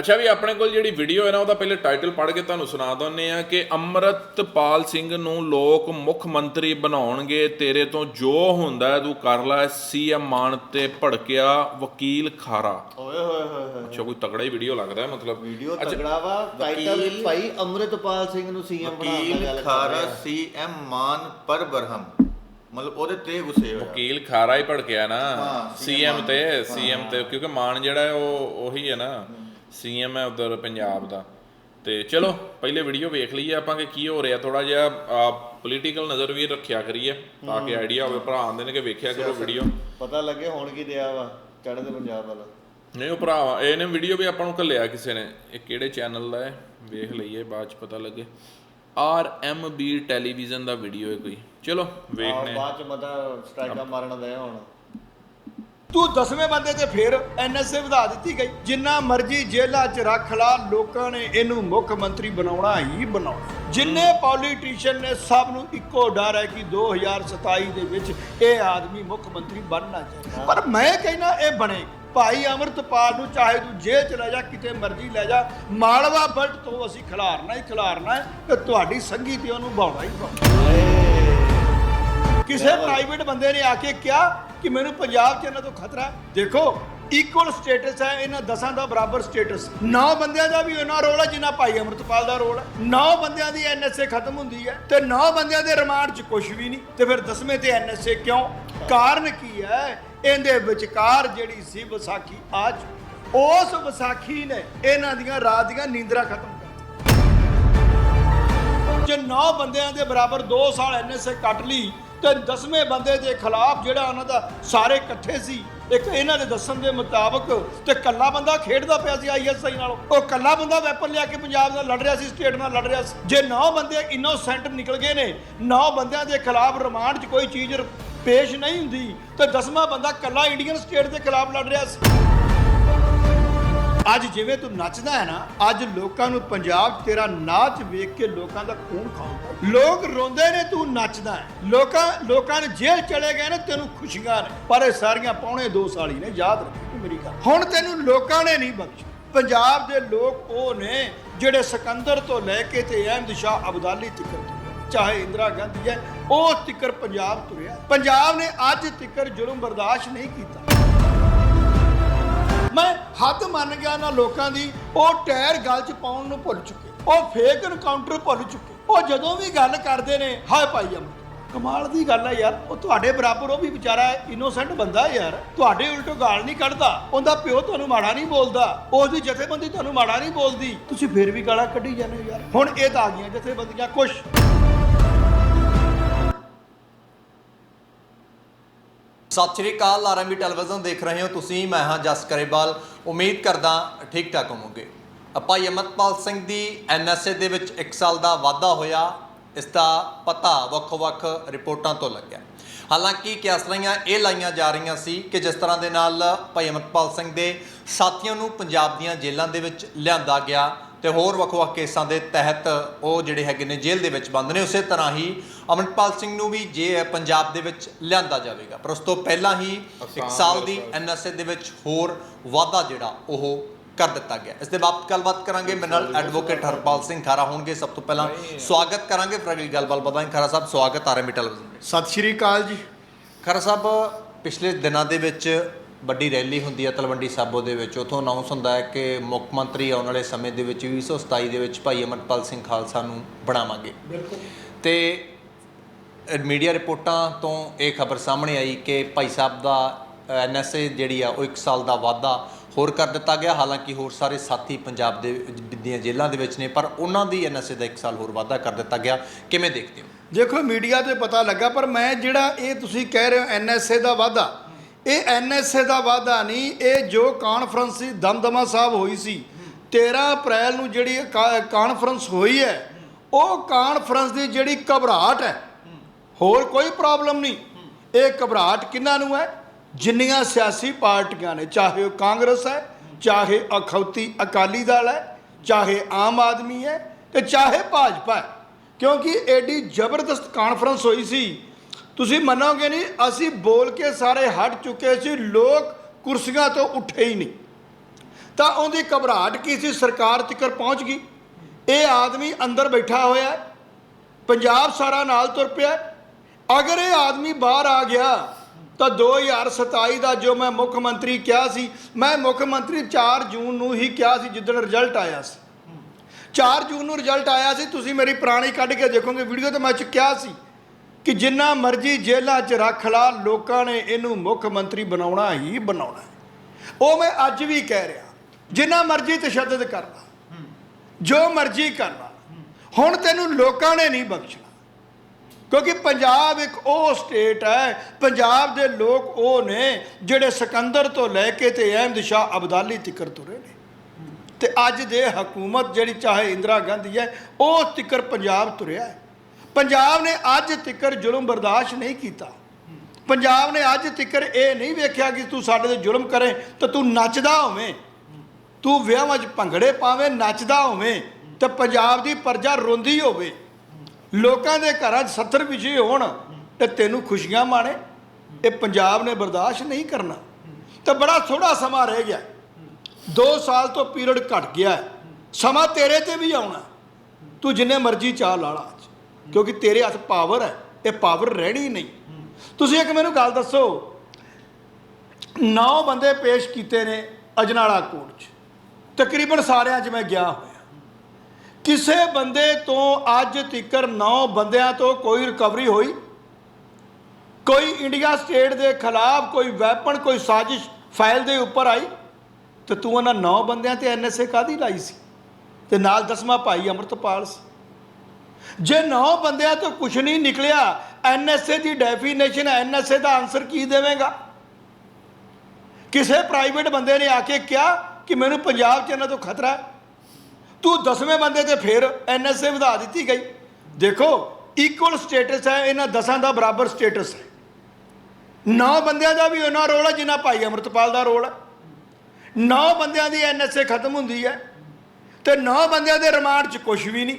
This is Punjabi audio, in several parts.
ਅੱਛਾ ਵੀ ਆਪਣੇ ਕੋਲ ਜਿਹੜੀ ਵੀਡੀਓ ਹੈ ਨਾ ਉਹਦਾ ਪਹਿਲੇ ਟਾਈਟਲ ਪੜ੍ਹ ਕੇ ਤੁਹਾਨੂੰ ਸੁਣਾ ਦਿੰਦੇ ਆ ਕਿ ਅੰਮ੍ਰਿਤਪਾਲ ਸਿੰਘ ਨੂੰ ਲੋਕ ਮੁੱਖ ਮੰਤਰੀ ਬਣਾਉਣਗੇ ਤੇਰੇ ਤੋਂ ਜੋ ਹੁੰਦਾ ਤੂੰ ਕਰ ਲੈ ਸੀਐਮ ਮਾਨ ਤੇ ਭੜਕਿਆ ਵਕੀਲ ਖਾਰਾ। ਓਏ ਹੋਏ ਹੋਏ ਹੋਏ। ਅੱਛਾ ਕੋਈ ਤਗੜਾ ਹੀ ਵੀਡੀਓ ਲੱਗਦਾ ਹੈ ਮਤਲਬ ਵੀਡੀਓ ਤਗੜਾ ਵਾ ਟਾਈਟਲ ਭਾਈ ਅੰਮ੍ਰਿਤਪਾਲ ਸਿੰਘ ਨੂੰ ਸੀਐਮ ਬਣਾਉਣ ਦਾ ਗੱਲ ਖਾਰਾ ਸੀਐਮ ਮਾਨ ਪਰ ਬਰਹਮ। ਮਤਲਬ ਉਹਦੇ ਤੇ ਗੁੱਸੇ ਹੋਇਆ। ਵਕੀਲ ਖਾਰਾ ਹੀ ਭੜਕਿਆ ਨਾ। ਸੀਐਮ ਤੇ ਸੀਐਮ ਤੇ ਕਿਉਂਕਿ ਮਾਨ ਜਿਹੜਾ ਉਹ ਉਹੀ ਹੈ ਨਾ। ਸੀਐਮ ਹੈ ਉਧਰ ਪੰਜਾਬ ਦਾ। ਤੇ ਚਲੋ ਪਹਿਲੇ ਵੀਡੀਓ ਵੇਖ ਲਈਏ ਆਪਾਂ ਕਿ ਕੀ ਹੋ ਰਿਹਾ। ਥੋੜਾ ਜਿਹਾ ਪੋਲੀਟੀਕਲ ਨਜ਼ਰ ਵੀ ਰੱਖਿਆ ਕਰੀਏ ਤਾਂ ਕਿ ਆਈਡੀਆ ਹੋਵੇ। ਭਰਾ ਆਂਦੇ ਨੇ ਕਿ ਵੇਖਿਆ ਕਰੋ ਵੀਡੀਓ ਪਤਾ ਲੱਗੇ ਹੁਣ ਕੀ ਦਿਆ ਵਾ ਚੜ੍ਹਦੇ ਪੰਜਾਬ ਵਾਲਾ। ਨਹੀਂ ਉਹ ਭਰਾ ਇਹਨੇ ਵੀਡੀਓ ਵੀ ਆਪਾਂ ਨੂੰ ਘੱਲਿਆ ਕਿਸੇ ਨੇ। ਇਹ ਕਿਹੜੇ ਚੈਨਲ ਦਾ ਹੈ? ਵੇਖ ਲਈਏ ਬਾਅਦ ਚ ਪਤਾ ਲੱਗੇ। ਆਰ ਐਮ ਬੀ ਟੈਲੀਵਿਜ਼ਨ ਦਾ ਵੀਡੀਓ ਹੈ ਕੋਈ। ਚਲੋ ਵੇਖਨੇ ਬਾਅਦ ਚ ਮਤਾ ਸਟ੍ਰਾਈਕਾਂ ਮਾਰਨ ਦੇ ਹੁਣ। ਤੂੰ ਦਸਵੇਂ ਬੰਦੇ ਤੇ ਫਿਰ ਐਨਐਸਏ ਵਧਾ ਦਿੱਤੀ ਗਈ। ਜਿੰਨਾ ਮਰਜ਼ੀ ਜੇਲ੍ਹਾਂ 'ਚ ਰੱਖ ਲਾ, ਲੋਕਾਂ ਨੇ ਇਹਨੂੰ ਮੁੱਖ ਮੰਤਰੀ ਬਣਾਉਣਾ ਹੀ ਬਣਾਉਣਾ। ਜਿੰਨੇ ਪੋਲੀਟੀਸ਼ੀਅਨ ਨੇ ਸਭ ਨੂੰ ਇੱਕੋ ਡਰ ਹੈ ਕਿ 2027 ਦੇ ਵਿੱਚ ਇਹ ਆਦਮੀ ਮੁੱਖ ਮੰਤਰੀ ਬਣਨਾ ਚਾਹੀਦਾ ਪਰ ਮੈਂ ਕਹਿੰਦਾ ਇਹ ਬਣੇ। ਭਾਈ ਅਮਰਤਪਾਲ ਨੂੰ ਚਾਹੇ ਤੂੰ ਜੇਲ੍ਹ ਚ ਲੈ ਜਾ, ਕਿਤੇ ਮਰਜ਼ੀ ਲੈ ਜਾ, ਮਾਲਵਾ ਬਲਟ ਤੋਂ ਅਸੀਂ ਖਿਲਾਰਨਾ ਹੀ ਖਿਲਾਰਨਾ ਹੈ ਤੇ ਤੁਹਾਡੀ ਸੰਗੀ ਤੇ ਉਹਨੂੰ ਬਾਉਣਾ ਹੀ ਬਾਉਣਾ ਕਿਸੇ ਪ੍ਰਾਈਵੇਟ ਬੰਦੇ ਨੇ ਆ ਕੇ ਕਿਹਾ ਕਿ ਮੈਨੂੰ ਪੰਜਾਬ 'ਚ ਇਹਨਾਂ ਤੋਂ ਖਤਰਾ ਹੈ। ਦੇਖੋ ਇਕੁਅਲ ਸਟੇਟਸ ਹੈ, ਇਹਨਾਂ ਦਸਾਂ ਦਾ ਬਰਾਬਰ ਸਟੇਟਸ ਨੌ ਬੰਦਿਆਂ ਦਾ ਵੀ ਉਹਨਾਂ ਰੋਲ ਹੈ ਜਿੰਨਾ ਭਾਈ ਅਮਰਤਪਾਲ ਦਾ ਰੋਲ ਹੈ। ਨੌ ਬੰਦਿਆਂ ਦੀ ਐਨਐਸਏ ਖਤਮ ਹੁੰਦੀ ਹੈ ਤੇ ਨੌ ਬੰਦਿਆਂ ਦੇ ਰਿਮਾਂਡ 'ਚ ਕੁਝ ਵੀ ਨਹੀਂ। ਤੇ ਫਿਰ ਦਸਵੇਂ ਤੇ ਐਨਐਸਏ ਕਿਉਂ? ਕਾਰਨ ਕੀ ਹੈ? ਇਹਦੇ ਵਿਚਕਾਰ ਜਿਹੜੀ ਸੀ ਵਿਸਾਖੀ, ਅੱਜ ਉਸ ਵਿਸਾਖੀ ਨੇ ਇਹਨਾਂ ਦੀਆਂ ਰਾਤ ਦੀਆਂ ਨੀਂਦਰਾਂ ਖਤਮ ਕਰ ਜੇ 9 ਬੰਦਿਆਂ ਦੇ ਬਰਾਬਰ 2 ਸਾਲ ਐਨਐਸਏ ਕੱਟ ਲਈ ਤੇ 10ਵੇਂ ਬੰਦੇ ਦੇ ਖਿਲਾਫ ਜਿਹੜਾ ਉਹਨਾਂ ਦਾ ਸਾਰੇ ਇਕੱਠੇ ਸੀ, ਇੱਕ ਇਹਨਾਂ ਦੇ ਦੱਸਣ ਦੇ ਮੁਤਾਬਕ ਤੇ ਕੱਲਾ ਬੰਦਾ ਖੇਡਦਾ ਪਿਆ ਸੀ ਆਈਐਸਆਈ ਨਾਲ। ਉਹ ਕੱਲਾ ਬੰਦਾ ਵੈਪਨ ਲਿਆ ਕੇ ਪੰਜਾਬ ਨਾਲ ਲੜ ਰਿਹਾ ਸੀ ਸਟੇਟ ਨਾਲ ਲੜ ਰਿਹਾ ਸੀ। ਜੇ 9 ਬੰਦੇ ਇਨੋਸੈਂਟ ਨਿਕਲ ਗਏ ਨੇ 9 ਬੰਦਿਆਂ ਦੇ ਖਿਲਾਫ ਰਿਮਾਂਡ 'ਚ ਕੋਈ ਚੀਜ਼ ਪੇਸ਼ ਨਹੀਂ ਹੁੰਦੀ, ਤੇ 10ਵਾਂ ਬੰਦਾ ਕੱਲਾ ਇੰਡੀਅਨ ਸਟੇਟ ਦੇ ਖਿਲਾਫ ਲੜ ਰਿਹਾ ਸੀ। ਅੱਜ ਜਿਵੇਂ ਤੂੰ ਨੱਚਦਾ ਹੈ ਨਾ, ਅੱਜ ਲੋਕਾਂ ਨੂੰ ਪੰਜਾਬ ਤੇਰਾ ਨਾਚ ਵੇਖ ਕੇ ਲੋਕਾਂ ਦਾ ਖੂਨ ਖਾਉਂਦਾ ਲੋਕ ਰੋਂਦੇ ਨੇ ਤੂੰ ਨੱਚਦਾ ਹੈ। ਲੋਕਾਂ ਲੋਕਾਂ ਨੇ ਜੇਲ੍ਹ ਚਲੇ ਗਏ ਨੇ, ਤੈਨੂੰ ਖੁਸ਼ੀਆਂ ਨੇ। ਪਰ ਇਹ ਸਾਰੀਆਂ ਪੌਣੇ 2 ਸਾਲ ਹੀ ਨੇ, ਯਾਦ ਰੱਖੀ ਤੂੰ ਮੇਰੀ ਗੱਲ। ਹੁਣ ਤੈਨੂੰ ਲੋਕਾਂ ਨੇ ਨਹੀਂ ਬਖਸ਼ਿਆ। ਪੰਜਾਬ ਦੇ ਲੋਕ ਉਹ ਨੇ ਜਿਹੜੇ ਸਿਕੰਦਰ ਤੋਂ ਲੈ ਕੇ ਤੇ ਅਹਿਮਦ ਸ਼ਾਹ ਅਬਦਾਲੀ ਤੱਕ ਤੁਰੇ ਚਾਹੇ ਇੰਦਰਾ ਗਾਂਧੀ ਹੈ, ਉਹ ਤਿੱਕਰ ਪੰਜਾਬ ਤੁਰਿਆ। ਪੰਜਾਬ ਨੇ ਅੱਜ ਤਿੱਕਰ ਜ਼ੁਲਮ ਬਰਦਾਸ਼ਤ ਨਹੀਂ ਕੀਤਾ। ਹੱਦ ਮੰਨ ਗਿਆ ਨਾ ਲੋਕਾਂ ਦੀ, ਉਹ ਟਾਇਰ ਗੱਲ 'ਚ ਪਾਉਣ ਨੂੰ ਭੁੱਲ ਚੁੱਕੇ। ਉਹ ਫੇਕ ਐਨਕਾਊਂਟਰ ਭੁੱਲ ਚੁੱਕੇ। ਉਹ ਜਦੋਂ ਵੀ ਗੱਲ ਕਰਦੇ ਨੇ, ਹਾਏ ਭਾਈ ਅਮਰ। ਕਮਾਲ ਦੀ ਗੱਲ ਹੈ ਯਾਰ, ਉਹ ਤੁਹਾਡੇ ਬਰਾਬਰ ਉਹ ਵੀ ਵਿਚਾਰਾ ਇਨੋਸੈਂਟ ਬੰਦਾ ਯਾਰ। ਤੁਹਾਡੇ ਉਲਟੋ ਗਾਲ ਨਹੀਂ ਕੱਢਦਾ। ਉਹਦਾ ਪਿਓ ਤੁਹਾਨੂੰ ਮਾੜਾ ਨਹੀਂ ਬੋਲਦਾ। ਉਹਦੀ ਜਥੇਬੰਦੀ ਤੁਹਾਨੂੰ ਮਾੜਾ ਨਹੀਂ ਬੋਲਦੀ। ਤੁਸੀਂ ਫਿਰ ਵੀ ਗਾਲਾਂ ਕੱਢੀ ਜਾਂਦੇ ਹੋ ਯਾਰ। ਹੁਣ ਇਹ ਤਾਂ ਆ ਗਈਆਂ ਜਥੇਬੰਦੀਆਂ ਕੁਛ ਸਤਿ ਸ਼੍ਰੀ ਅਕਾਲ ਆਰਐਮਬੀ ਟੈਲੀਵਿਜ਼ਨ ਦੇਖ ਰਹੇ ਹੋ ਤੁਸੀਂ, ਮੈਂ ਹਾਂ ਜਸ ਕਰੇਵਾਲ ਉਮੀਦ ਕਰਦਾ ਠੀਕ ਠਾਕ ਹੋਵੋਗੇ। ਭਾਈ ਅਮਰਪਾਲ ਸਿੰਘ ਦੀ ਐਨਐਸਏ ਦੇ ਵਿੱਚ 1 ਸਾਲ ਦਾ ਵਾਧਾ ਹੋਇਆ, ਇਸ ਦਾ ਪਤਾ ਵੱਖ-ਵੱਖ ਰਿਪੋਰਟਾਂ ਤੋਂ ਲੱਗਿਆ। ਹਾਲਾਂਕਿ ਕਿਆਸਲਾਈਆਂ ਇਹ ਲਾਈਆਂ ਜਾ ਰਹੀਆਂ ਸੀ ਕਿ ਜਿਸ ਤਰ੍ਹਾਂ ਦੇ ਨਾਲ ਭਾਈ ਅਮਰਪਾਲ ਸਿੰਘ ਦੇ ਸਾਥੀਆਂ ਨੂੰ ਪੰਜਾਬ ਦੀਆਂ ਜੇਲ੍ਹਾਂ ਦੇ ਵਿੱਚ ਲਿਆਂਦਾ ਗਿਆ ਤੇ ਹੋਰ ਵੱਖ-ਵੱਖ ਕੇਸਾਂ ਦੇ ਤਹਿਤ ਉਹ ਜਿਹੜੇ ਹੈਗੇ ਨੇ ਜੇਲ੍ਹ ਦੇ ਵਿੱਚ ਬੰਦ ਨੇ, ਉਸੇ ਤਰ੍ਹਾਂ ਹੀ ਅਮਰਪਾਲ ਸਿੰਘ ਨੂੰ ਵੀ ਜੇ ਪੰਜਾਬ ਦੇ ਵਿੱਚ ਲਿਆਂਦਾ ਜਾਵੇਗਾ। ਪਰ ਉਸ ਤੋਂ ਪਹਿਲਾਂ ਹੀ ਇੱਕ ਸਾਲ ਦੀ ਐਨਐਸਏ ਦੇ ਵਿੱਚ ਹੋਰ ਵਾਧਾ ਜਿਹੜਾ ਉਹ ਕਰ ਦਿੱਤਾ ਗਿਆ। ਇਸ ਦੇ ਬਾਬਤ ਗੱਲਬਾਤ ਕਰਾਂਗੇ। ਮੇਰੇ ਨਾਲ ਐਡਵੋਕੇਟ ਹਰਪਾਲ ਸਿੰਘ ਖਾਰਾ ਹੋਣਗੇ। ਸਭ ਤੋਂ ਪਹਿਲਾਂ ਸਵਾਗਤ ਕਰਾਂਗੇ। ਫਿਰ ਅਗਲੀ ਗੱਲਬਾਤ ਬਤਾਵਾਂਗੇ ਖਾਰਾ ਸਾਹਿਬ ਸਵਾਗਤ ਆਰਐਮਬੀ ਟੈਲੀਵਿਜ਼ਨ ਤੇ ਸਤਿ ਸ਼੍ਰੀ ਅਕਾਲ ਜੀ। ਖਰਾ ਸਾਹਿਬ ਪਿਛਲੇ ਦਿਨਾਂ ਦੇ ਵਿੱਚ ਵੱਡੀ ਰੈਲੀ ਹੁੰਦੀ ਹੈ ਤਲਵੰਡੀ ਸਾਬੋ ਦੇ ਵਿੱਚ। ਉਥੋਂ ਅਨਾਉਂਸ ਹੁੰਦਾ ਹੈ ਕਿ ਮੁੱਖ ਮੰਤਰੀ ਆਉਣ ਵਾਲੇ ਸਮੇਂ ਦੇ ਵਿੱਚ 2027 ਦੇ ਵਿੱਚ ਭਾਈ ਅਮਰਪਾਲ ਸਿੰਘ ਖਾਲਸਾ ਨੂੰ ਬਣਾਵਾਂਗੇ। ਬਿਲਕੁਲ। ਤੇ ਮੀਡੀਆ ਰਿਪੋਰਟਾਂ ਤੋਂ ਇਹ ਖਬਰ ਸਾਹਮਣੇ ਆਈ ਕਿ ਭਾਈ ਸਾਹਿਬ ਦਾ ਐਨਐਸਏ ਜਿਹੜੀ ਆ, ਉਹ 1 ਸਾਲ ਦਾ ਵਾਅਦਾ ਹੋਰ ਕਰ ਦਿੱਤਾ ਗਿਆ। ਹਾਲਾਂਕਿ ਹੋਰ ਸਾਰੇ ਸਾਥੀ ਪੰਜਾਬ ਦੇ, ਦੀਆਂ ਜੇਲ੍ਹਾਂ ਦੇ ਵਿੱਚ ਨੇ, ਪਰ ਉਹਨਾਂ ਦੀ ਐਨਐਸਏ ਦਾ 1 ਸਾਲ ਹੋਰ ਵਾਅਦਾ ਕਰ ਦਿੱਤਾ ਗਿਆ। ਕਿਵੇਂ ਦੇਖਦੇ ਹੋ? ਦੇਖੋ, ਮੀਡੀਆ ਤੇ ਪਤਾ ਲੱਗਾ, ਪਰ ਮੈਂ ਜਿਹੜਾ ਇਹ ਤੁਸੀਂ ਕਹਿ ਰਹੇ ਹੋ ਐਨਐਸਏ ਦਾ ਵਾਅਦਾ, ਇਹ ਐਨਐਸਏ ਦਾ ਵਾਅਦਾ ਨਹੀਂ, ਇਹ ਜੋ ਕਾਨਫਰੰਸ ਸੀ, ਦਮਦਮਾ ਸਾਹਿਬ ਹੋਈ ਸੀ 13 ਅਪ੍ਰੈਲ ਨੂੰ ਜਿਹੜੀ ਕਾ- ਕਾਨਫਰੰਸ ਹੋਈ ਹੈ, ਉਹ ਕਾਨਫਰੰਸ ਦੀ ਜਿਹੜੀ ਘਬਰਾਹਟ ਹੈ ਹੋਰ ਕੋਈ ਪ੍ਰੋਬਲਮ ਨਹੀਂ। ਇਹ ਘਬਰਾਹਟ ਕਿਹਨਾਂ ਨੂੰ ਹੈ? ਜਿੰਨੀਆਂ ਸਿਆਸੀ ਪਾਰਟੀਆਂ ਨੇ, ਚਾਹੇ ਉਹ ਕਾਂਗਰਸ ਹੈ, ਚਾਹੇ ਅਖੌਤੀ ਅਕਾਲੀ ਦਲ ਹੈ, ਚਾਹੇ ਆਮ ਆਦਮੀ ਹੈ ਤੇ ਚਾਹੇ ਭਾਜਪਾ ਹੈ। ਕਿਉਂਕਿ ਐਡੀ ਜ਼ਬਰਦਸਤ ਕਾਨਫਰੰਸ ਹੋਈ ਸੀ। ਤੁਸੀਂ ਮੰਨੋਗੇ ਨਹੀਂ, ਅਸੀਂ ਬੋਲ ਕੇ ਸਾਰੇ ਹਟ ਚੁੱਕੇ ਸੀ, ਲੋਕ ਕੁਰਸੀਆਂ ਤੋਂ ਉੱਠੇ ਹੀ ਨਹੀਂ। ਤਾਂ ਉਹਦੀ ਘਬਰਾਹਟ ਕੀ ਸੀ? ਸਰਕਾਰ ਤੱਕ ਪਹੁੰਚ ਗਈ। ਇਹ ਆਦਮੀ ਅੰਦਰ ਬੈਠਾ ਹੋਇਆ ਪੰਜਾਬ ਸਾਰਾ ਨਾਲ ਤੁਰ ਪਿਆ ਅਗਰ ਇਹ ਆਦਮੀ ਬਾਹਰ ਆ ਗਿਆ, ਤਾਂ 2027 ਦਾ ਜੋ ਮੈਂ ਮੁੱਖ ਮੰਤਰੀ ਕਿਹਾ ਸੀ, ਮੈਂ ਮੁੱਖ ਮੰਤਰੀ 4 ਜੂਨ ਨੂੰ ਹੀ ਕਿਹਾ ਸੀ ਜਿੱਦਣ ਰਿਜ਼ਲਟ ਆਇਆ ਸੀ। 4 ਜੂਨ ਨੂੰ ਰਿਜ਼ਲਟ ਆਇਆ ਸੀ, ਤੁਸੀਂ ਮੇਰੀ ਪੁਰਾਣੀ ਕੱਢ ਕੇ ਦੇਖੋਗੇ ਵੀਡੀਓ ਤੇ ਮੈਂ ਚ ਕਿਹਾ ਸੀ ਕਿ ਜਿੰਨਾ ਮਰਜ਼ੀ ਜੇਲ੍ਹਾਂ 'ਚ ਰੱਖ ਲਾ, ਲੋਕਾਂ ਨੇ ਇਹਨੂੰ ਮੁੱਖ ਮੰਤਰੀ ਬਣਾਉਣਾ ਹੀ ਬਣਾਉਣਾ ਉਹ ਮੈਂ ਅੱਜ ਵੀ ਕਹਿ ਰਿਹਾ, ਜਿੰਨਾ ਮਰਜ਼ੀ ਤਸ਼ੱਦਦ ਕਰ ਲਾ, ਜੋ ਮਰਜ਼ੀ ਕਰ ਲਾ, ਹੁਣ ਤੈਨੂੰ ਲੋਕਾਂ ਨੇ ਨਹੀਂ ਬਖਸ਼ਿਆ ਕਿਉਂਕਿ ਪੰਜਾਬ ਇੱਕ ਉਹ ਸਟੇਟ ਹੈ, ਪੰਜਾਬ ਦੇ ਲੋਕ ਉਹ ਨੇ ਜਿਹੜੇ ਸਿਕੰਦਰ ਤੋਂ ਲੈ ਕੇ ਤੇ ਅਹਿਮਦ ਸ਼ਾਹ ਅਬਦਾਲੀ ਤੱਕ ਤੁਰੇ ਨੇ। ਤੇ ਅੱਜ ਦੇ ਹਕੂਮਤ ਜਿਹੜੀ ਚਾਹੇ ਇੰਦਰਾ ਗਾਂਧੀ ਹੈ, ਉਹ ਤਿੱਕਰ ਪੰਜਾਬ ਤੁਰਿਆ ਹੈ। ਪੰਜਾਬ ਨੇ ਅੱਜ ਤਿੱਕਰ ਜ਼ੁਲਮ ਬਰਦਾਸ਼ਤ ਨਹੀਂ ਕੀਤਾ। ਪੰਜਾਬ ਨੇ ਅੱਜ ਤਿੱਕਰ ਇਹ ਨਹੀਂ ਵੇਖਿਆ ਕਿ ਤੂੰ ਸਾਡੇ ਤੇ ਜ਼ੁਲਮ ਕਰੇ ਤਾਂ ਤੂੰ ਨੱਚਦਾ ਹੋਵੇਂ। ਤੂੰ ਵਿਆਹਾਂ 'ਚ ਭੰਗੜੇ ਪਾਵੇਂ, ਨੱਚਦਾ ਹੋਵੇਂ ਤੇ ਪੰਜਾਬ ਦੀ ਪਰਜਾ ਰੋਂਦੀ ਹੋਵੇ। ਲੋਕਾਂ ਦੇ ਘਰਾਂ 'ਚ 70 ਵਿਜੇ ਹੋਣ ਤੇ ਤੈਨੂੰ ਖੁਸ਼ੀਆਂ ਮਾਣੇ, ਇਹ ਪੰਜਾਬ ਨੇ ਬਰਦਾਸ਼ਤ ਨਹੀਂ ਕਰਨਾ। ਤੇ ਬੜਾ ਥੋੜਾ ਸਮਾਂ ਰਹਿ ਗਿਆ। 2 ਸਾਲ ਤੋਂ ਪੀਰੀਅਡ ਘਟ ਗਿਆ ਸਮਾਂ ਤੇਰੇ ਤੇ ਵੀ ਆਉਣਾ ਤੂੰ ਜਿੰਨੇ ਮਰਜ਼ੀ ਚਾਹ ਲਾ ਲਾ ਕਿਉਂਕਿ ਤੇਰੇ ਹੱਥ ਪਾਵਰ ਹੈ, ਇਹ ਪਾਵਰ ਰਹਿਣੀ ਨਹੀਂ। ਤੁਸੀਂ ਇੱਕ ਮੈਨੂੰ ਗੱਲ ਦੱਸੋ, ਨੌ ਬੰਦੇ ਪੇਸ਼ ਕੀਤੇ ਨੇ ਅਜਨਾਲਾ ਕੋਰਟ 'ਚ। ਤਕਰੀਬਨ ਸਾਰਿਆਂ 'ਚ ਮੈਂ ਗਿਆ ਹੋਇਆ। ਕਿਸੇ ਬੰਦੇ ਤੋਂ ਅੱਜ ਤੀਕਰ 9 ਬੰਦਿਆਂ ਤੋਂ ਕੋਈ ਰਿਕਵਰੀ ਹੋਈ? ਕੋਈ ਇੰਡੀਆ ਸਟੇਟ ਦੇ ਖਿਲਾਫ ਕੋਈ ਵੈਪਨ, ਕੋਈ ਸਾਜ਼ਿਸ਼ ਫਾਈਲ ਦੇ ਉੱਪਰ ਆਈ? ਤੇ ਤੂੰ ਉਹਨਾਂ 9 ਬੰਦਿਆਂ ਤੇ ਐਨਐਸਏ ਕਾਦੀ ਲਾਈ ਸੀ? ਤੇ ਨਾਲ ਦਸਵਾਂ ਭਾਈ ਅਮਰਤਪਾਲ ਸੀ। ਜੇ 9 ਬੰਦਿਆਂ ਤੋਂ ਕੁਝ ਨਹੀਂ ਨਿਕਲਿਆ ਐਨਐਸਏ ਦੀ ਡੈਫੀਨੇਸ਼ਨ ਐਨਐਸਏ ਦਾ ਆਨਸਰ ਕੀ ਦੇਵੇਗਾ? ਕਿਸੇ ਪ੍ਰਾਈਵੇਟ ਬੰਦੇ ਨੇ ਆ ਕੇ ਕਿਹਾ ਕਿ ਮੈਨੂੰ ਪੰਜਾਬ 'ਚ ਇਹਨਾਂ ਤੋਂ ਖਤਰਾ ਹੈ? ਤੂੰ ਦਸਵੇਂ ਬੰਦੇ ਤੇ ਫਿਰ ਐਨਐਸਏ ਵਧਾ ਦਿੱਤੀ ਗਈ। ਦੇਖੋ ਇਕੁਅਲ ਸਟੇਟਸ ਹੈ, ਇਹਨਾਂ ਦਸਾਂ ਦਾ ਬਰਾਬਰ ਸਟੇਟਸ ਹੈ। ਨੌ ਬੰਦਿਆਂ ਦਾ ਵੀ ਉਹਨਾਂ ਰੋਲ ਹੈ ਜਿੰਨਾ ਭਾਈ ਅਮਰਤਪਾਲ ਦਾ ਰੋਲ ਹੈ। ਨੌ ਬੰਦਿਆਂ ਦੀ ਐਨਐਸਏ ਖਤਮ ਹੁੰਦੀ ਹੈ ਤੇ ਨੌ ਬੰਦਿਆਂ ਦੇ ਰਿਮਾਂਡ 'ਚ ਕੁਝ ਵੀ ਨਹੀਂ।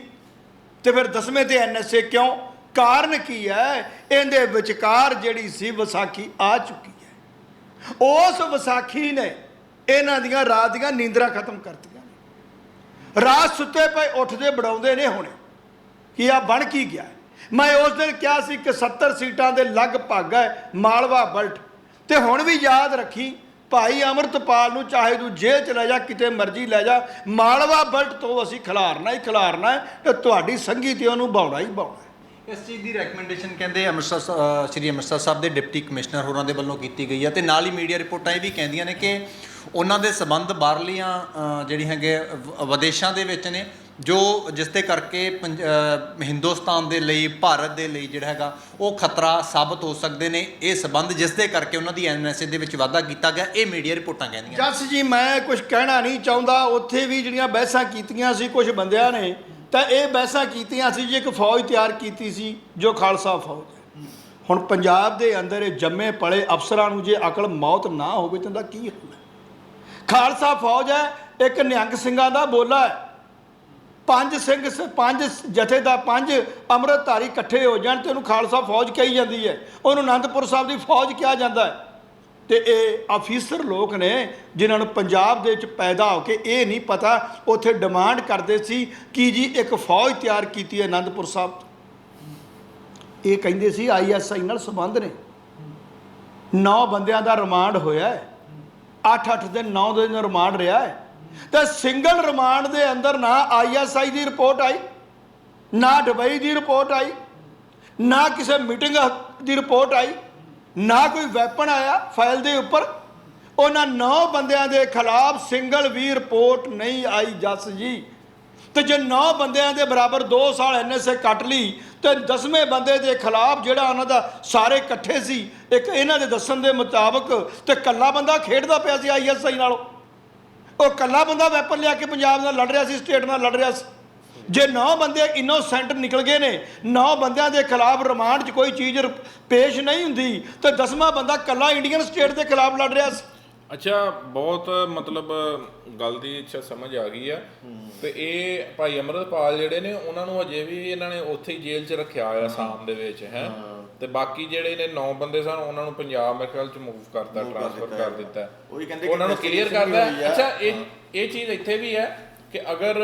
ਤੇ ਫਿਰ ਦਸਵੇਂ ਤੇ ਐਨਐਸਏ ਕਿਉਂ? ਕਾਰਨ ਕੀ ਹੈ? ਇਹਦੇ ਵਿਚਕਾਰ ਜਿਹੜੀ ਸੀ ਵਿਸਾਖੀ ਆ ਚੁੱਕੀ ਹੈ। ਉਸ ਵਿਸਾਖੀ ਨੇ ਇਹਨਾਂ ਦੀਆਂ ਰਾਤ ਦੀਆਂ ਨੀਂਦਰਾਂ ਖਤਮ ਕਰਤੀਆਂ। ਨੇ ਰਾਤ ਸੁੱਤੇ ਪਏ, ਉੱਠਦੇ ਬੜਾਉਂਦੇ ਨੇ ਹੁਣੇ। ਕਿ ਆ, ਬਣ ਕੀ ਗਿਆ? ਮੈਂ ਉਸ ਦਿਨ ਕਿਹਾ ਸੀ ਕਿ 70 ਸੀਟਾਂ ਦੇ ਲਗਭਗ ਹੈ, ਮਾਲਵਾ ਬਲਟ। ਤੇ ਹੁਣ ਵੀ ਯਾਦ ਰੱਖੀ, ਭਾਈ ਅਮਰਤਪਾਲ ਨੂੰ ਚਾਹੇ ਤੂੰ ਜੇਲ੍ਹ ਚ ਲੈ ਜਾ, ਕਿਤੇ ਮਰਜ਼ੀ ਲੈ ਜਾ, ਮਾਲਵਾ ਬਲਟ ਤੋਂ ਅਸੀਂ ਖਿਲਾਰਨਾ ਹੀ ਖਿਲਾਰਨਾ ਹੈ ਤੇ ਤੁਹਾਡੀ ਸੰਗੀ ਤੇ ਉਹਨੂੰ ਬਾਉਣਾ ਹੀ ਬਾਉਣਾ ਇਸ ਚੀਜ਼ ਦੀ ਰეკਮੈਂਡੇਸ਼ਨ ਕਹਿੰਦੇ ਅੰਮ੍ਰਿਤਸਰ ਸ਼੍ਰੀ ਅੰਮ੍ਰਿਤਸਰ ਸਾਹਿਬ ਦੇ ਡਿਪਟੀ ਕਮਿਸ਼ਨਰ ਹੋਰਾਂ ਦੇ ਵੱਲੋਂ ਕੀਤੀ ਗਈ ਹੈ ਤੇ ਨਾਲ ਹੀ ਮੀਡੀਆ ਰਿਪੋਰਟਾਂ ਇਹ ਵੀ ਕਹਿੰਦੀਆਂ ਨੇ ਕਿ ਉਹਨਾਂ ਦੇ ਸਬੰਧ ਬਾਹਰਲੀਆਂ ਅ, ਜਿਹੜੀ ਹੈਗੇ ਵ- ਵਿਦੇਸ਼ਾਂ ਦੇ ਵਿੱਚ ਨੇ ਜੋ ਜਿਸ ਦੇ ਕਰਕੇ ਪੰਜ- ਹਿੰਦੁਸਤਾਨ ਦੇ ਲਈ ਭਾਰਤ ਦੇ ਲਈ ਜਿਹੜਾ ਹੈਗਾ ਉਹ ਖਤਰਾ ਸਾਬਤ ਹੋ ਸਕਦੇ ਨੇ। ਇਹ ਸਬੰਧ ਜਿਸ ਦੇ ਕਰਕੇ ਉਹਨਾਂ ਦੀ ਐਨਐਸਏ ਦੇ ਵਿੱਚ ਵਾਧਾ ਕੀਤਾ ਗਿਆ ਇਹ ਮੀਡੀਆ ਰਿਪੋਰਟਾਂ ਕਹਿੰਦੀਆਂ ਜੱਸ ਜੀ ਮੈਂ ਕੁਝ ਕਹਿਣਾ ਨਹੀਂ ਚਾਹੁੰਦਾ। ਉੱਥੇ ਵੀ ਜਿਹੜੀਆਂ ਬਹਿਸਾਂ ਕੀਤੀਆਂ ਸੀ ਕੁਝ ਬੰਦਿਆਂ ਨੇ ਤਾਂ ਇਹ ਬਹਿਸਾਂ ਕੀਤੀਆਂ ਸੀ ਜੀ ਇੱਕ ਫੌਜ ਤਿਆਰ ਕੀਤੀ ਸੀ ਜੋ ਖਾਲਸਾ ਫੌਜ ਹੁਣ ਪੰਜਾਬ ਦੇ ਅੰਦਰ ਇਹ ਜੰਮੇ ਪਲੇ ਅਫਸਰਾਂ ਨੂੰ ਜੇ ਅਕਲ ਮੌਤ ਨਾ ਹੋਵੇ ਤਾਂ ਦਾ ਕੀ ਹੱਲ ਹੈ? ਖਾਲਸਾ ਫੌਜ ਹੈ, ਇੱਕ ਨਿਹੰਗ ਸਿੰਘਾਂ ਦਾ ਬੋਲਾ ਹੈ। ਪੰਜ ਸਿੰਘ ਸ- ਪੰਜ ਜਥੇ ਦਾ ਪੰਜ ਅੰਮ੍ਰਿਤਧਾਰੀ ਇਕੱਠੇ ਹੋ ਜਾਣ ਤੇ ਉਹਨੂੰ ਖਾਲਸਾ ਫੌਜ ਕਹੀ ਜਾਂਦੀ ਹੈ। ਉਹਨੂੰ ਅਨੰਦਪੁਰ ਸਾਹਿਬ ਦੀ ਫੌਜ ਕਿਹਾ ਜਾਂਦਾ ਹੈ। ਤੇ ਇਹ ਅਫੀਸਰ ਲੋਕ ਨੇ, ਜਿਨ੍ਹਾਂ ਨੂੰ ਪੰਜਾਬ ਦੇ ਵਿੱਚ ਪੈਦਾ ਹੋ ਕੇ ਇਹ ਨਹੀਂ ਪਤਾ, ਉੱਥੇ ਡਿਮਾਂਡ ਕਰਦੇ ਸੀ ਕਿ ਜੀ ਇੱਕ ਫੌਜ ਤਿਆਰ ਕੀਤੀ ਹੈ ਅਨੰਦਪੁਰ ਸਾਹਿਬ। ਇਹ ਕਹਿੰਦੇ ਸੀ ਆਈਐਸਆਈ ਨਾਲ ਸੰਬੰਧ ਨੇ। ਨੌ ਬੰਦਿਆਂ ਦਾ ਰਿਮਾਂਡ ਹੋਇਆ ਹੈ। 8-8 ਦਿਨ 9 ਦਿਨ ਰਿਮਾਂਡ ਰਿਹਾ ਹੈ। ਤੇ ਸਿੰਗਲ ਰਿਮਾਂਡ ਦੇ ਅੰਦਰ ਨਾ ਆਈਐਸਆਈ ਦੀ ਰਿਪੋਰਟ ਆਈ, ਨਾ ਦੁਬਈ ਦੀ ਰਿਪੋਰਟ ਆਈ, ਨਾ ਕਿਸੇ ਮੀਟਿੰਗ ਦੀ ਰਿਪੋਰਟ ਆਈ, ਨਾ ਕੋਈ ਵੈਪਨ ਆਇਆ ਫਾਈਲ ਦੇ ਉੱਪਰ। ਉਹਨਾਂ 9 ਬੰਦਿਆਂ ਦੇ ਖਿਲਾਫ ਸਿੰਗਲ ਵੀ ਰਿਪੋਰਟ ਨਹੀਂ ਆਈ ਜੱਸ ਜੀ। ਤੇ ਜੇ 9 ਬੰਦਿਆਂ ਦੇ ਬਰਾਬਰ 2 ਸਾਲ ਐਨਐਸਏ ਕੱਟ ਲਈ, ਤੇ 10ਵੇਂ ਬੰਦੇ ਦੇ ਖਿਲਾਫ ਜਿਹੜਾ ਉਹਨਾਂ ਦਾ ਸਾਰੇ ਇਕੱਠੇ ਸੀ, ਇੱਕ ਇਹਨਾਂ ਦੇ ਦੱਸਣ ਦੇ ਮੁਤਾਬਕ ਤੇ ਕੱਲਾ ਬੰਦਾ ਖੇਡਦਾ ਪਿਆ ਸੀ ਆਈਐਸਆਈ ਨਾਲੋਂ। ਉਹ ਕੱਲਾ ਬੰਦਾ ਵੈਪਨ ਲਿਆ ਕੇ ਪੰਜਾਬ ਨਾਲ ਲੜ ਰਿਹਾ ਸੀ ਸਟੇਟ ਨਾਲ ਲੜ ਰਿਹਾ ਸੀ। ਜੇ 9 ਬੰਦੇ ਇਨੋਸੈਂਟ ਨਿਕਲ ਗਏ ਨੇ 9 ਬੰਦਿਆਂ ਦੇ ਖਿਲਾਫ ਰਿਮਾਂਡ 'ਚ ਕੋਈ ਚੀਜ਼ ਪੇਸ਼ ਨਹੀਂ ਹੁੰਦੀ, ਤੇ 10ਵਾਂ ਬੰਦਾ ਕੱਲਾ ਇੰਡੀਅਨ ਸਟੇਟ ਦੇ ਖਿਲਾਫ ਲੜ ਰਿਹਾ ਸੀ। ਅੱਛਾ ਬਹੁਤ ਮਤਲਬ ਗੱਲ ਦੀ ਅੱਛਾ ਸਮਝ ਆ ਗਈ ਆ। ਤੇ ਇਹ ਭਾਈ ਅਮਰਤਪਾਲ ਜਿਹੜੇ ਨੇ ਉਹਨਾਂ ਨੂੰ ਅਜੇ ਵੀ ਇਹਨਾਂ ਨੇ ਉੱਥੇ ਹੀ ਜੇਲ੍ਹ 'ਚ ਰੱਖਿਆ ਹੋਇਆ ਆਸਾਮ ਦੇ ਵਿੱਚ ਹੈ। ਤੇ ਬਾਕੀ ਜਿਹੜੇ ਨੇ 9 ਬੰਦੇ ਸਨ ਉਹਨਾਂ ਨੂੰ ਪੰਜਾਬ ਮੇਰੇ ਖਿਆਲ ਚ ਮੂਵ ਕਰਤਾ ਟ੍ਰਾਂਸਫਰ ਕਰ। ਦਿੱਤਾ ਉਹਨਾਂ ਨੂੰ ਕਲੀਅਰ ਕਰਦਾ। ਅੱਛਾ ਇਹ ਇਹ ਚੀਜ਼ ਇੱਥੇ ਵੀ ਹੈ ਕਿ ਅਗਰ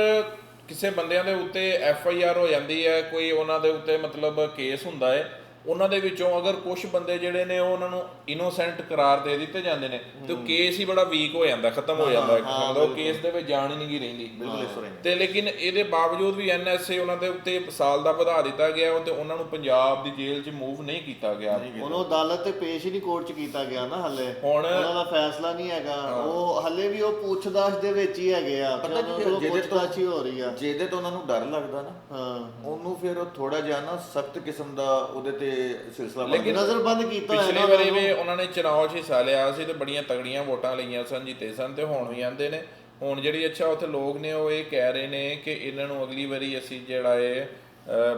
ਕਿਸੇ ਬੰਦਿਆਂ ਦੇ ਉੱਤੇ ਐਫ ਆਈ ਆਰ ਹੋ ਜਾਂਦੀ ਹੈ ਕੋਈ ਉਹਨਾਂ ਦੇ ਉੱਤੇ ਮਤਲਬ ਕੇਸ ਹੁੰਦਾ ਹੈ ਉਹਨਾਂ ਦੇ ਵਿੱਚੋਂ ਅਗਰ ਕੁਝ ਬੰਦੇ ਜਿਹੜੇ ਨੇ ਉਹ ਉਹਨਾਂ ਨੂੰ ਇਨੋਸੈਂਟ ਕਰਾਰ ਦੇ ਦਿੱਤੇ ਜਾਂਦੇ ਨੇ ਤੇ ਉਹ ਕੇਸ ਹੀ ਬੜਾ ਵੀਕ ਹੋ ਜਾਂਦਾ ਖਤਮ ਹੋ ਜਾਂਦਾ ਇੱਕ ਕਿਸਮ ਦਾ। ਉਹ ਕੇਸ ਦੇ ਵਿੱਚ ਜਾਣ ਹੀ ਨਹੀਂ ਗੀ ਰਹਿੰਦੀ। ਬਿਲਕੁਲ ਇਸ ਤਰ੍ਹਾਂ ਹੀ। ਤੇ ਲੇਕਿਨ ਇਹਦੇ ਬਾਵਜੂਦ ਵੀ ਐਨਐਸਏ ਉਹਨਾਂ ਦੇ ਉੱਤੇ ਸਾਲ ਦਾ ਵਧਾ ਦਿੱਤਾ ਗਿਆ ਉਹ ਤੇ ਉਹਨਾਂ ਨੂੰ ਪੰਜਾਬ ਦੀ ਜੇਲ੍ਹ 'ਚ ਮੂਵ ਨਹੀਂ ਕੀਤਾ ਗਿਆ। ਉਹਨੂੰ ਅਦਾਲਤ ਤੇ ਪੇਸ਼ ਹੀ ਨਹੀਂ ਕੋਰਟ 'ਚ ਕੀਤਾ ਗਿਆ ਨਾ ਹੱਲੇ। ਹੁਣ- ਉਹਨਾਂ ਦਾ ਫੈਸਲਾ ਨਹੀਂ ਹੈਗਾ। ਉਹ ਹੱਲੇ ਵੀ ਉਹ ਪੁੱਛਦਾਛ ਦੇ ਵਿੱਚ ਹੀ ਹੈਗੇ ਆ ਪਤਾ ਕੋਲੋਂ ਜਿਹਦੇ ਤੋਂ ਪੁੱਛਦਾਛ ਹੀ ਹੋ ਰਹੀ ਆ। ਜਿਹਦੇ ਤੋਂ ਉਹਨਾਂ ਨੂੰ ਡਰ ਲੱਗਦਾ ਨਾ ਹਾਂ। ਉਹਨੂੰ ਫਿਰ ਉਹ ਥੋੜਾ ਜਿਹਾ ਨਾ ਸਖਤ ਕਿਸਮ ਦਾ ਉਹਦੇ ਤੇ ਸਿਲਸਿਲਾ ਲੇਕਿਨ ਨਜ਼ਰਬੰਦ ਕੀਤਾ ਪਿਛਲੇ ਵਾਰੀ। ਵੀ ਉਹਨਾਂ ਨੇ ਚੁਣਾਵ 'ਚ ਹਿੱਸਾ ਲਿਆ ਸੀ ਤੇ ਬੜੀਆਂ ਤਗੜੀਆਂ ਵੋਟਾਂ ਲਈਆਂ ਸਨ ਜਿੱਤੇ ਸਨ ਤੇ ਹੁਣ ਵੀ ਆਂਦੇ ਨੇ। ਹੁਣ ਜਿਹੜੀ ਅੱਛਾ ਉੱਥੇ ਲੋਕ ਨੇ ਉਹ ਇਹ ਕਹਿ ਰਹੇ ਨੇ ਕਿ ਇਹਨਾਂ ਨੂੰ ਅਗਲੀ ਵਾਰੀ ਅਸੀਂ ਜਿਹੜਾ ਇਹ ਅਹ,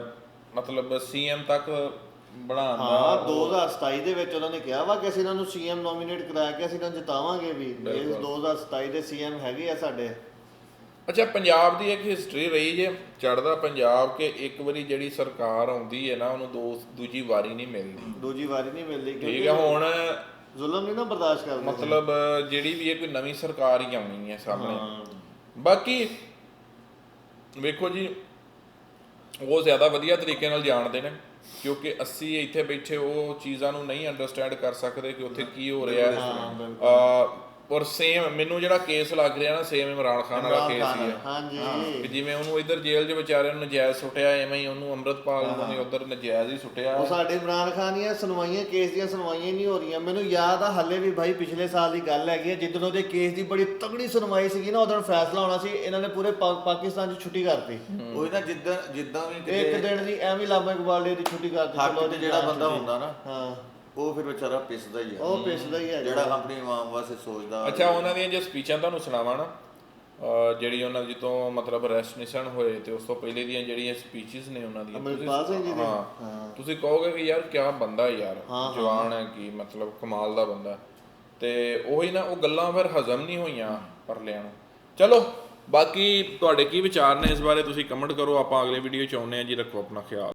ਮਤਲਬ ਸੀਐਮ ਤੱਕ ਬਣਾਉਣ ਹਾਂ ਦਾ 2027 ਦੇ ਵਿੱਚ ਉਹਨਾਂ ਨੇ ਕਿਹਾ ਵਾ ਕਿ ਅਸੀਂ ਇਹਨਾਂ ਨੂੰ ਸੀਐਮ ਨੋਮੀਨੇਟ ਕਰਾ ਕੇ ਅਸੀਂ ਇਹਨਾਂ ਨੂੰ ਜਿਤਾਵਾਂਗੇ ਵੀ। ਇਹ 2027 ਦੇ ਸੀਐਮ ਹੈਗੇ ਆ ਸਾਡੇ। ਅੱਛਾ ਪੰਜਾਬ ਦੀ ਇੱਕ ਹਿਸਟਰੀ ਰਹੀ ਜੇ ਚੜਦਾ ਪੰਜਾਬ ਕਿ ਇੱਕ ਵਾਰੀ ਜਿਹੜੀ ਸਰਕਾਰ ਆਉਂਦੀ ਹੈ ਨਾ ਉਹਨੂੰ ਦੋ ਦੂਜੀ ਵਾਰੀ ਨਹੀਂ ਮਿਲਦੀ। ਦੂਜੀ ਵਾਰੀ ਨਹੀਂ ਮਿਲਦੀ ਠੀਕ ਹੈ ਹੁਣ ਜ਼ੁਲਮ ਨਹੀਂ ਨਾ ਬਰਦਾਸ਼ਤ ਕਰਦੇ ਮਤਲਬ ਜਿਹੜੀ ਵੀ ਇਹ ਕੋਈ ਨਵੀਂ ਸਰਕਾਰ ਹੀ ਆਉਣੀ ਹੈ ਸਾਹਮਣੇ। ਬਾਕੀ ਵੇਖੋ ਜੀ ਉਹ ਜ਼ਿਆਦਾ ਵਧੀਆ ਤਰੀਕੇ ਨਾਲ ਜਾਣਦੇ ਨੇ ਕਿਉਂਕਿ ਅਸੀਂ ਇੱਥੇ ਬੈਠੇ ਉਹ ਚੀਜ਼ਾਂ ਨੂੰ ਨਹੀਂ ਅੰਡਰਸਟੈਂਡ ਕਰ ਸਕਦੇ ਕਿ ਉੱਥੇ ਕੀ ਹੋ ਰਿਹਾ ਹੈ। ਔਰ ਸੇਮ ਮੈਨੂੰ ਜਿਹੜਾ ਕੇਸ ਲੱਗ ਰਿਹਾ ਨਾ ਸੇਮ ਇਮਰਾਨ ਖਾਨ ਵਾਲਾ ਕੇਸ ਹੀ ਹੈ ਹਾਂਜੀ। ਕਿ ਜਿਵੇਂ ਉਹਨੂੰ ਇੱਧਰ ਜੇਲ੍ਹ 'ਚ ਵਿਚਾਰੇ ਨੂੰ ਨਜਾਇਜ਼ ਸੁੱਟਿਆ ਐਵੇਂ ਹੀ ਉਹਨੂੰ ਅੰਮ੍ਰਿਤਪਾਲ ਨੂੰ ਵੀ ਉੱਧਰ ਨਜਾਇਜ਼ ਹੀ ਸੁੱਟਿਆ। ਉਹ ਸਾਡੇ ਇਮਰਾਨ ਖਾਨ ਦੀਆਂ ਸੁਣਵਾਈਆਂ ਕੇਸ ਦੀਆਂ ਸੁਣਵਾਈਆਂ ਹੀ ਨਹੀਂ ਹੋ ਰਹੀਆਂ। ਮੈਨੂੰ ਯਾਦ ਆ ਹੱਲੇ ਵੀ ਭਾਈ ਪਿਛਲੇ ਸਾਲ ਦੀ ਗੱਲ ਹੈਗੀ ਹੈ ਜਿੱਦਣ ਉਹਦੇ ਕੇਸ ਦੀ ਬੜੀ ਤਗੜੀ ਸੁਣਵਾਈ ਸੀਗੀ ਨਾ ਉਦੋਂ ਫੈਸਲਾ ਹੋਣਾ ਸੀ ਇਹਨਾਂ ਨੇ ਪੂਰੇ ਪਾਕਿਸਤਾਨ 'ਚ ਛੁੱਟੀ ਕਰਤੀ। ਉਹੀ ਨਾ ਜਿੱਦਾਂ ਜਿੱਦਾਂ ਵੀ ਇੱਕ ਦਿਨ ਦੀ ਐਵੇਂ ਲਾਮਾ ਇਕਬਾਲ ਦੀ ਛੁੱਟੀ ਕਰਤੀ ਜੀ ਜਿਹੜਾ ਬੰਦਾ। ਹੁੰਦਾ ਨਾ। ਹਾਂ। ਉਹ ਫਿਰ ਵਿਚਾਰਾ ਪਿਸਦਾ ਹੀ ਆ। ਉਹ ਪਿਸਦਾ ਹੀ ਹੈ ਜਿਹੜਾ ਆਪਣੀ ਆਵਾਮ ਵਾਸਤੇ ਸੋਚਦਾ ਅੱਛਾ ਉਹਨਾਂ ਦੀਆਂ ਜੋ ਸਪੀਚਾਂ ਤੁਹਾਨੂੰ ਸੁਣਾਵਾਂ ਨਾ ਜਿਹੜੀ ਉਹਨਾਂ ਦੀ ਤੋਂ ਮਤਲਬ ਰੈਸਟਨੇਸ਼ਨ ਹੋਏ ਤੇ ਉਸ ਤੋਂ ਪਹਿਲੇ ਦੀਆਂ ਜਿਹੜੀਆਂ ਸਪੀਚਸ ਨੇ ਉਹਨਾਂ ਦੀਆਂ ਅਮਰਿਤਪਾਲ ਸਿੰਘ ਜੀ ਦੇ? ਹਾਂ। ਤੁਸੀਂ ਕਹੋਗੇ ਕਿ ਯਾਰ ਕਿਆ ਬੰਦਾ ਯਾਰ ਜਵਾਨ ਹੈ ਕੀ ਮਤਲਬ ਕਮਾਲ ਦਾ ਬੰਦਾ। ਤੇ ਉਹੀ ਨਾ ਉਹ ਗੱਲਾਂ ਫਿਰ ਹਜ਼ਮ ਨਹੀਂ ਹੋਈਆਂ ਪਰਲਿਆਂ ਨੂੰ। ਚਲੋ ਬਾਕੀ ਤੁਹਾਡੇ ਕੀ ਵਿਚਾਰ ਨੇ ਇਸ ਬਾਰੇ ਤੁਸੀਂ ਕਮੈਂਟ ਕਰੋ ਆਪਾਂ ਅਗਲੇ ਵੀਡੀਓ ਚ ਆਉਂਦੇ ਹਾਂ ਜੀ ਰੱਖੋ ਆਪਣਾ ਖਿਆਲ।